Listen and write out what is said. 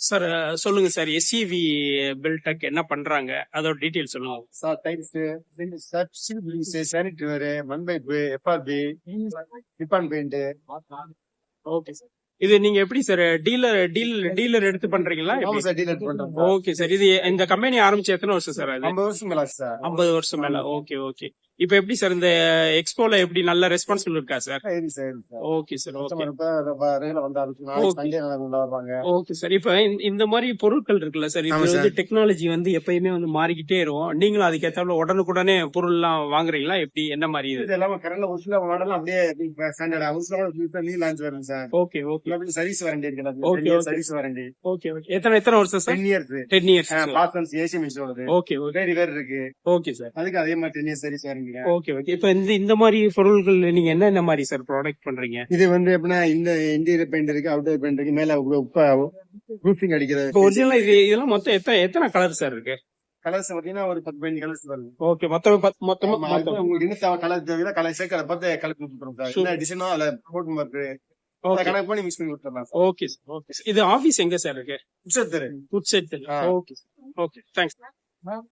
Sir சொல்லுங்க sir. எஸ்இவி பில்டெக் என்ன பண்றாங்க? அதோட டீடைல் சொல்லுங்க. Sir tiles sanitary one pipe FRP paint okay sir இது நீங்க எப்படி சார் டீலர் டீல் டீலர் எடுத்து பண்றீங்களா? சார் டீலர் பண்றோம் ஓகே சார் இது இந்த கம்பெனி ஆரம்பிச்சு எத்தனை வருஷம் சார் அது? ஐம்பது வருஷம் மேல சார். ஐம்பது வருஷம் மேல. ஓகே ஓகே இப்போ எப்படி சார் இந்த எக்ஸ்போல எப்படி நல்ல ரெஸ்பான்சிபிள் இருக்கா sir okay sir okay okay sir இப்ப இந்த- மாதிரி பொருட்கள் இருக்குல்ல சார் இது. வந்து டெக்னாலஜி வந்து எப்பயுமே வந்து மாறிக்கிட்டே இருக்கும். நீங்களும் அதுக்கேத்தாப்புல உடனுக்குடனே பொருள் எல்லாம் வாங்குறீங்களா? எப்படி? என்ன மாதிரி இது? எல்லாமே கரண்ட்ல ஒரு சில மாடல் அப்படியே ஸ்டாண்டர்ட் ஹவுஸ்ல லான்ச் வரும் sir okay okay service warranty இருக்கு okay. Service warranty okay okay எத்தனை எத்தனை வருஷம் sir ten years ten years பாசன்ஸ் AC மிஷ் வருது ஓகே ஓகே வேறு இருக்கு. ஓகே சார் அதுக்கு அதே மாதிரி ten years service warranty okay okay இப்போ இந்த இந்த மாதிரி பொருட்கள் நீங்க என்ன என்ன மாதிரி சார் ப்ராடக்ட் பண்றீங்க? இது வந்து எப்படின்னா இந்த இன்டீரியர் பெயிண்ட் இருக்கு அவுட்டர் பெயிண்ட் இருக்கு மேல ரூஃபிங் அடிக்கிறது. இப்போ ஒரிஜினலா இது இதெல்லாம் மொத்தம் எத்தனை எத்தனை கலர் சார் இருக்கு? கலர்ஸ் பாத்தீங்கன்னா ஒரு பத்து பதினஞ்சு கலர்ஸ் வருது ஓகே மொத்தம் மொத்தமா உங்களுக்கு என்ன கலர் தேவையோ கலர் சேர்க்கிற பார்த்து கலர் கொடுத்துருவோம். என்ன டிசைனோ அதுல போட்டு மார்க்கு கணக்கு பண்ணி மிக்ஸ் பண்ணி சார் ஓகே சார் ஓகே இது ஆபீஸ் எங்க சார் இருக்கு? உச்சத்தரு உட்செட் ஆ. Okay okay thanks